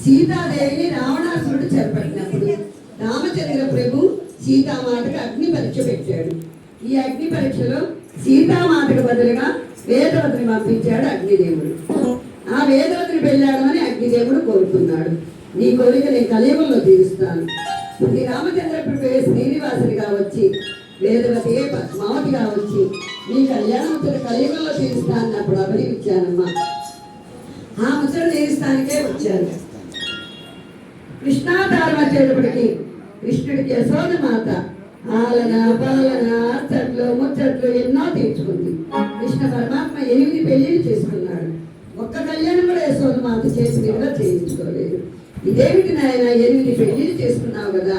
సీతాదేవిని రావణాసురుడు చేపట్టినప్పుడు రామచంద్ర ప్రభు సీతామాతకు అగ్ని పరీక్ష పెట్టాడు ఈ అగ్ని పరీక్షలో సీతామాతకు బదులుగా వేదవతిని పంపించాడు అగ్నిదేవుడు ఆ వేదవతిని పెళ్ళాడమని అగ్నిదేవుడు కోరుకున్నాడు నీ కోరిక నేను కలియుగంలో తీరుస్తాను శ్రీ రామచంద్ర ప్రభు శ్రీనివాసుడిగా వచ్చి వేదవతి పద్మావతిగా వచ్చి నీ కళ్యాణముద్ర కలియుగంలో తీరుస్తా అన్నప్పుడు అభినయించానమ్మా ఆ ముద్ర తీరుస్తానికే వచ్చారు. కృష్ణావతారం వచ్చేటప్పటికి కృష్ణుడికి యశోద మాత ఆలన పాలన అచ్చట్లు ముచ్చట్లు ఎన్నో తీర్చుకుంది. కృష్ణ పరమాత్మ ఎనిమిది పెళ్ళిళ్ళు చేసుకున్నాడు. ఒక్క కళ్యాణం కూడా యశోద మాత చేసిన కూడా చేయించుకోలేదు. ఇదేమిటి నాయన ఎనిమిది పెళ్ళిళ్ళు చేసుకున్నావు కదా?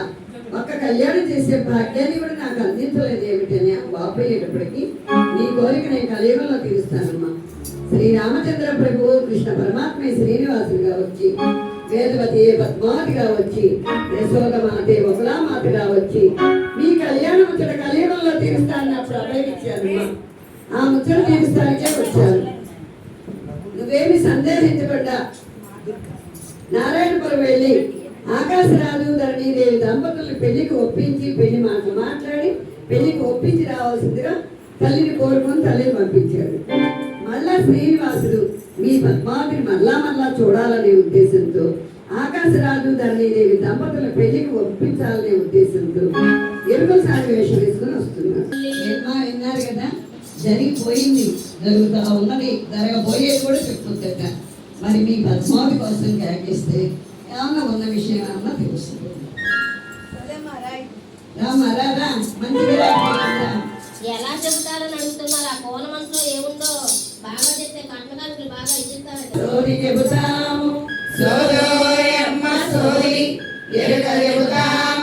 ఒక్క కళ్యాణం చేసే భాగ్యాన్ని కూడా నాకు అందించలేదు ఏమిటని బాపోయేటప్పటికి నీ కోరిక నేను కలియుగంలో తీరుస్తానమ్మా. శ్రీ రామచంద్ర ప్రభు కృష్ణ పరమాత్మ శ్రీనివాసుడిగా వచ్చి వేదవతి పద్మావతిగా వచ్చి యశోదమాతే ఒకలామాతగా వచ్చి మీ కళ్యాణ ముచ్చట కలియుగంలో తీరుస్తానని అప్పుడు అభయమిచ్చాను ఆ ముచ్చట తీరుస్తానికే వచ్చాను నువ్వేమి సందేహించకుండా నారాయణపురం వెళ్ళి ఆకాశరాజు ధరణీదేవి దంపతులను పెళ్ళికి ఒప్పించి పెళ్ళి మాటలు మాట్లాడి పెళ్ళికి ఒప్పించి రావాల్సిందిగా తల్లిని కోరుకొని తల్లిని పంపించాడు మళ్ళా శ్రీనివాసుడు మీ పద్మావతిని మళ్ళా మళ్ళా చూడాలనే ఉద్దేశంతో ఆకాశరాజు ధరణీదేవి దంపతుల పెళ్ళికి ఒప్పించాలనే ఉద్దేశంతో ఎరుకల సారి వేషం వేసుకుని వస్తున్నాడు విన్నారు కదా జరిగిపోయింది. జరుగుతా ఉన్నది. జరగబోయేది కూడా చెప్పుకుంటా మరి మీ పద్మావతి కోసం కేకిస్తే ఏమన్నా ఉన్న విషయం ఏమన్నా తెలుస్తుంది. ఎలా చెబుతారని అడుగుతున్నారు? ఆ కోన మనసులో ఏముందో బాగా చెప్తే కట్నకారులు బాగా ఇచ్చిస్తారట సోది చెబుతాము. సోదోయమ్మ సోది ఎరుక చెబుతామమ్మ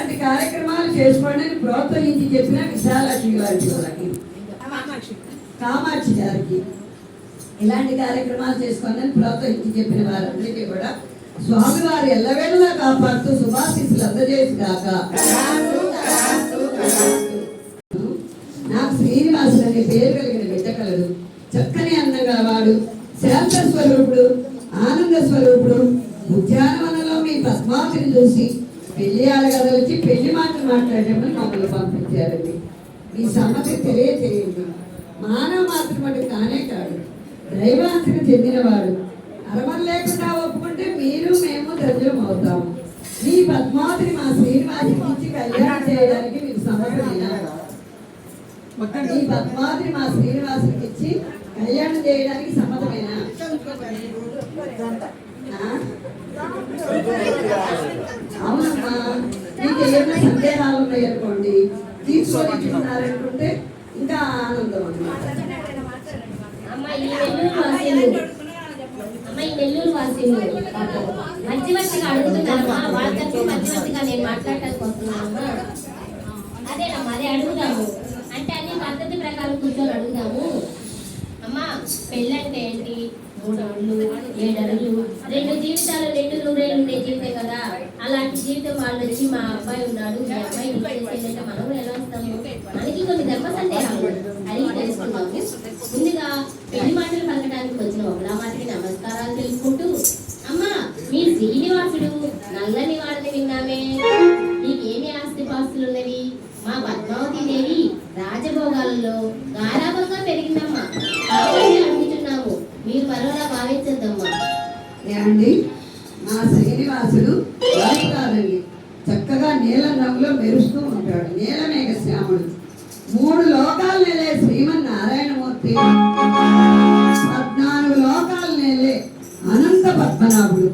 ఇలాంటి కార్యక్రమాలు చేసుకోండి అని ప్రోత్సహించి చెప్పిన విశాలక్ష్మి గారికి వాళ్ళకి కామాక్షి. గారికి ఇలాంటి కార్యక్రమాలు చేసుకోండి అని ప్రోత్సహించి చెప్పిన వారందరికీ కూడా స్వామివారి ఎల్లవేళలా కాపాడుతూ శుభాశీస్సులు అందజేసి కాక నాకు శ్రీనివాసుడు అనే పేరు కలిగిన బిడ్డ కలడు చక్కని అందం గలవాడు శాంత స్వరూపుడు ఆనంద స్వరూపుడు. ఉద్యానవనంలో మీ పద్మావతిని చూసి పెళ్ళి వచ్చి పెళ్ళి మాటలు మాట్లాడమని మమ్మల్ని పంపించారండి మీ సమ్మతి తెలియచేయండి. మానవ మాత్రమటి కానే కాదు దైవాంశకు చెందినవాడు. అరమం లేకుండా ఒప్పుకుంటే మీరు మేము ధన్యులం అవుతాము మీ పద్మావతిని మా శ్రీనివాసి ఇచ్చి కళ్యాణం చేయడానికి మీకు సమర్థమైనా ఈ పద్మావతిని మా శ్రీనివాసుకి ఇచ్చి కళ్యాణం చేయడానికి సమ్మతమైన? అవునమ్మా మీకు ఏమైనా సందేహాలు ఉన్నాయనుకోండి తీసుకొని ఇచ్చుకున్నారనుకుంటే ఇంకా ఆనందం అన్నమాట. అమ్మ ఈ నెల్లూరు వాసీలు. అమ్మ ఈ నెల్లూరు వాసీలు. పాపం మధ్య మధ్యగా అడుగుతున్నారమ్మా వాళ్ళ తరఫు మధ్య మధ్యగా నేను మాట్లాడటానికి వస్తున్నానమ్మా అదేనమ్మా అదే అడుగుదాము. అంటే అన్ని పద్ధతి ప్రకారం కూర్చొని అడుగుదాము. అమ్మా పెళ్ళంటే ఏంటి? మూడు అడుగులు ఏడు అడుగులు రెండు జీవితాలు రెండు నూరేళ్ళు ఉండే జీవితం కదా. అలాంటి జీవితం వాళ్ళు వచ్చి మా అబ్బాయి ఉన్నాడు. మీ అబ్బాయి ఇచ్చేసేదంటే మనం ఎలా వస్తాము? మనకి కొన్ని దెబ్బ సందేహాలు అడిగి తెలుసుకున్నాము ముందుగా పెళ్ళి మాటలు పలకడానికి వచ్చిన ఒకలా మాటకి నమస్కారాలు తెలుసుకుంటూ అమ్మా మీ శ్రీనివాసుడు నల్లని వాళ్ళని విన్నామే. మీకేమి ఆస్తి పాస్తులు ఉన్నవి మా పద్మావతి దేవి రాజభోగాలలో గారాభంగా పెరిగిందమ్మా. మీరు పరువులా భావించద్దమ్మా. అండి మా శ్రీనివాసుడు వారు చక్కగా నీలం రంగులో మెరుస్తూ ఉంటాడు. నీలమేఘ శ్యాముడు మూడు లోకాలు నెలే శ్రీమన్ నారాయణమూర్తి పద్నాలుగు లోకాలు నెలే అనంత పద్మనాభుడు.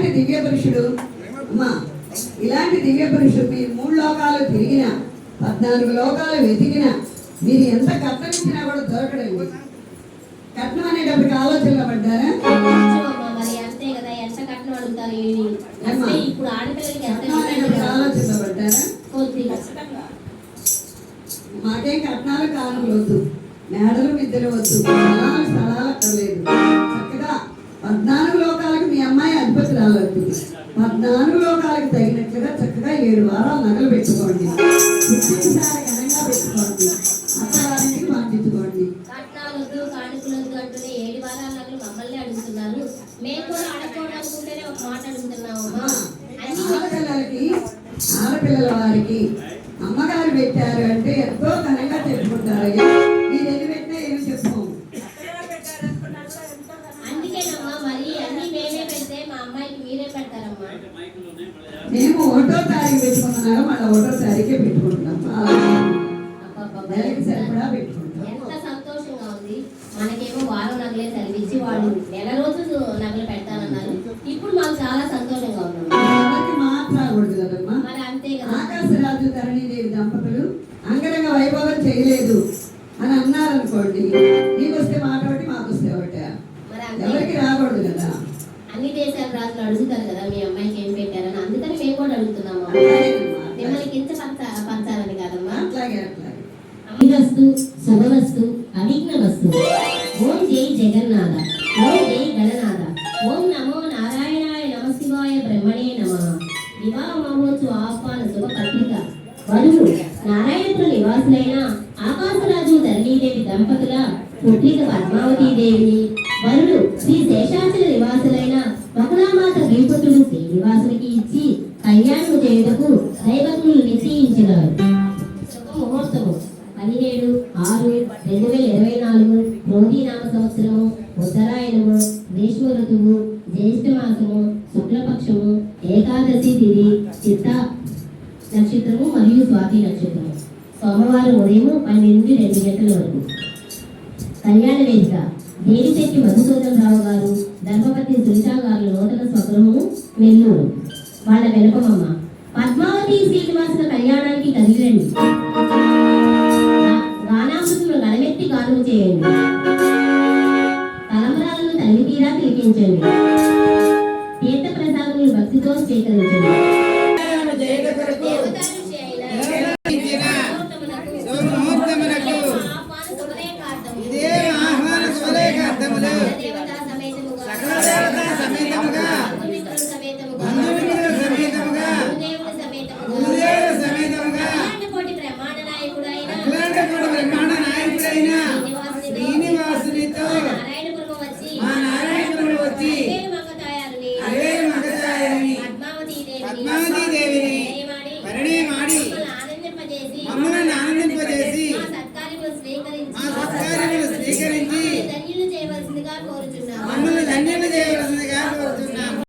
ఇలాంటి దివ్య పురుషుడు అమ్మా ఇలాంటి దివ్య పురుషుడు మీరు మూడు లోకాలు తిరిగిన పద్నాలుగు లోకాలు వెతికిన మీరు ఎంత కట్నం ఇచ్చినా కూడా దొరకడండి. కట్నం అనేటప్పటికి ఆలోచనలో పడ్డారా? ఆలోచనలో పడ్డారా? మాకేం కట్నాలు కానుకలు వద్దు మేడలు మిద్దెలు వద్దు స్థలాలు స్థలాలు అక్కర్లేదు. చక్కగా పద్నాలుగు అమ్మాయి అధిపతి రాలేదు పద్నాలుగు లోకాలకు తగినట్లుగా చక్కగా ఏడు వారాలు నగలు పెట్టుకోండి. పుట్టినసారి పెట్టుకున్నాము మళ్ళీ ఒకటో తారీఖే పెట్టుకుంటున్నాం. సరిపడా ఎంత పెట్టుకుంటాం ఎంత సంతోషంగా ఉంది. మనకేమో వారం నగలే చదివించి వాళ్ళు నెల రోజులు నగలు పెడతానన్నారు. ఇప్పుడు మాకు చాలా సంతోషంగా ఉంది. ఎవరికి మాట రాకూడదు కదమ్మా. మరి అంతే కదా. ఆకాశరాజు ధరణీదేవి దంపతులు అంగరంగ వైభవం చేయలేదు అని అన్నారనుకోండి నీకు వస్తే మాట ఒకటి మాకు వస్తే ఒకటే. మరి ఎవరికి రాకూడదు కదా. అన్ని దేశాల రాజులు అడుగుతారు కదా మీ అమ్మాయికి ఏం పెట్టారని. అందుకని మేము కూడా అడుగుతున్నాము మిమ్మల్ని కింద పంచ పంచాలని కాదమ్మా? అట్లాగే అట్లాగే. అమిరస్తు శుభవస్తు అవిఘ్నవస్తు. ఓం జై జగన్నాథ ఓం జై గణనాథ ఓం నమో నారాయణాయ నమ శివాయ బ్రహ్మణే నమ. వివాహ మహోత్సవ ఆహ్వాన శుభ పత్రిక వధువు నారాయణపుర నివాసులైన ఆకాశరాజు ధరణీదేవి దంపతుల వరుడు శ్రీ శేషాచల నివాసులైన బహుళామాత శ్రీపుత్రుడు శ్రీనివాసునికి ఇచ్చి కళ్యాణము చేయుటకు దైవజ్ఞులు నిశ్చయించినారు. శుభ ముహూర్తము పదిహేడు ఆరు రెండు వేల ఇరవై నాలుగు నామ సంవత్సరము ఉత్తరాయణము గ్రీష్మ ఋతువు జ్యేష్ఠ మాసము శుక్లపక్షము ఏకాదశి తిథి చిత్త నక్షత్రము మరియు స్వాతి నక్షత్రము. సోమవారం ఉదయం పన్నెండు రెండు గంటల వరకు. కళ్యాణ వేదిక. దేవిశెట్టి మధుసూదన్ రావు గారు ధర్మపతి సునీతా గారు నూతన స్వగృహము నెల్లూరు. వాళ్ళ వెనుకమమ్మ. పద్మావతి శ్రీనివాసుల కళ్యాణానికి కదిలిరండి గానామృతులు గలమెత్తి గానం చేయండి. తలంబరాలను తల్లి తీరా తిలికించండి. తీర్థ ప్రసాదములు భక్తితో స్వీకరించండి.